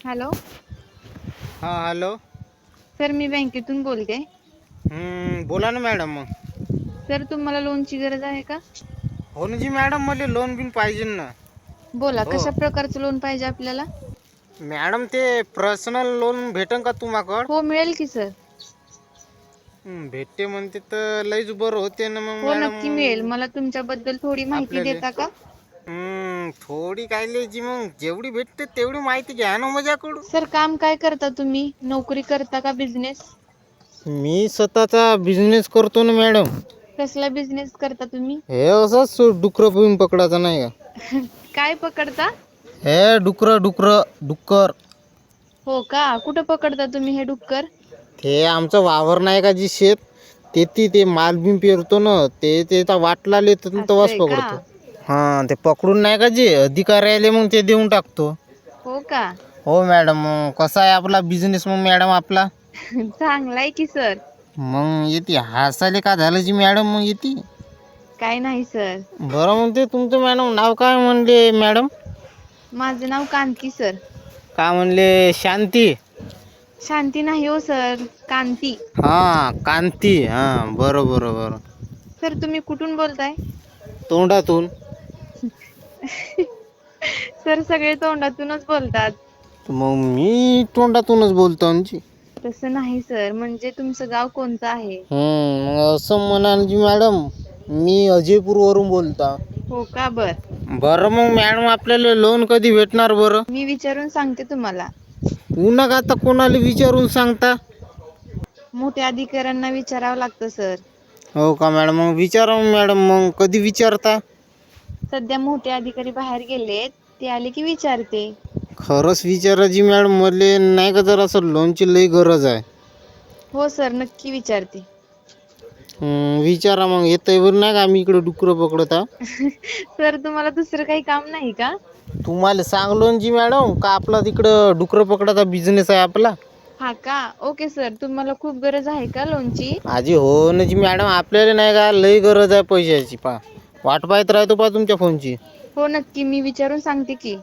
Hello. हां hello. Sir मी बँकेतून बोलते. हम्म, बोला ना मॅडम मग. सर तुम्हाला लोनची गरज आहे का? हो ना जी मॅडम मला लोन बिन पाहिजे ना. बोला हो. कशा प्रकारचं लोन पाहिजे आपल्याला? मॅडम ते पर्सनल लोन भेटन का तुम्हाकड? हो मिळेल की सर. हं, भेटते म्हणते तर लईच बरं होते ना मग हो मॅडम. नक्की मिळेल. मला तुमच्याबद्दल थोडी माहिती आपल्याला- देता का? थोडी काय लिहायची मग जेवढी भेटते तेवढी माहिती घ्या ना माझ्याकडून. सर काम काय करता तुम्ही? नोकरी करता का बिझनेस मी स्वतःचा बिझनेस करतो ना मॅडम कसला बिझनेस करता तुम्ही? हे असंच डुकरं पिऊन पकडायचं नाही का? काय पकडता? हे डुकरं डुकरं डुक्कर हो का? कुठं पकडता तुम्ही हे डुक्कर ते आमचं वावर नाही का जी शेत? ते ती ते माल बिन पेरतो ना ते त्याचा वाटला लेत असं तेव्हाच का? पकडतो. हा ते पकडून नाही का जे अधिकारी आले मग ते देऊन टाकतो. हो का? हो मॅडम मग कसा आहे आपला बिझनेस मग मॅडम आपला? चांगला आहे की सर मग येते हसायला का झालं जी मॅडम मग येते? काय नाही सर बरं मग ते तुमचं मॅडम नाव काय म्हणले मॅडम? माझं नाव कांती सर काय म्हणले शांती? शांती नाही हो सर कांती. हा कांती हा बरं बरं बरं. सर तुम्ही कुठून बोलताय? तोंडातून. सर सगळे तोंडातूनच बोलतात. मग मी तोंडातूनच बोलतो आमची. तसं नाही सर. म्हणजे तुमचं गाव कोणतं आहे? हम्म, मग असं म्हणाल जी मॅडम मी अजयपूरवरून बोलता. हो का? बर. बरं मग मॅडम आपल्याला लोन कधी भेटणार बरं? मी विचारून सांगते तुम्हाला. पुन्हा का आता कोणाला विचारून सांगता. मोठ्या अधिकाऱ्यांना विचारावं लागतं सर. हो का मॅडम? मग विचारा मग मॅडम मग कधी विचारता? सध्या मोठे अधिकारी बाहेर गेलेत ते आले की विचारते. खरंच विचारा जी मॅडम मले नाही का जरा असं लोनची लई गरज आहे. हो सर नक्की विचारते. हम्म, विचारा मग येतंय बरं नाही का आम्ही इकडे डुकरं पकडता सर तुम्हाला दुसरं काही काम नाही का? तुम्हाला सांगलो ना जी मॅडम का आपला तिकडं डुकरं पकडाचा बिझनेस आहे आपला? हा का? ओके सर तुम्हाला खूप गरज आहे का लोनची आजी हो ना जी मॅडम आपल्याला नाही का लई गरज आहे पैशाची पा वाट पाहत राहतो पा तुमच्या फोनची. हो नक्की. मी विचारून सांगते की.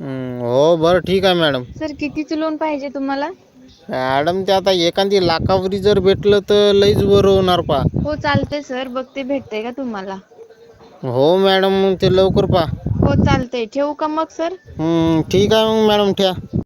हम्म, हो बरं ठीक आहे मॅडम. सर कितीचं लोन पाहिजे तुम्हाला? मॅडम ते आता एखादी लाखावरी जर भेटलं तर लईच बरं होणार पा हो चालते सर. बघते भेटतंय का तुम्हाला? हो मॅडम मग ते लवकर पा हो चालतंय. ठेवू का मग सर? हम्म, ठीक आहे मग मॅडम ठ्या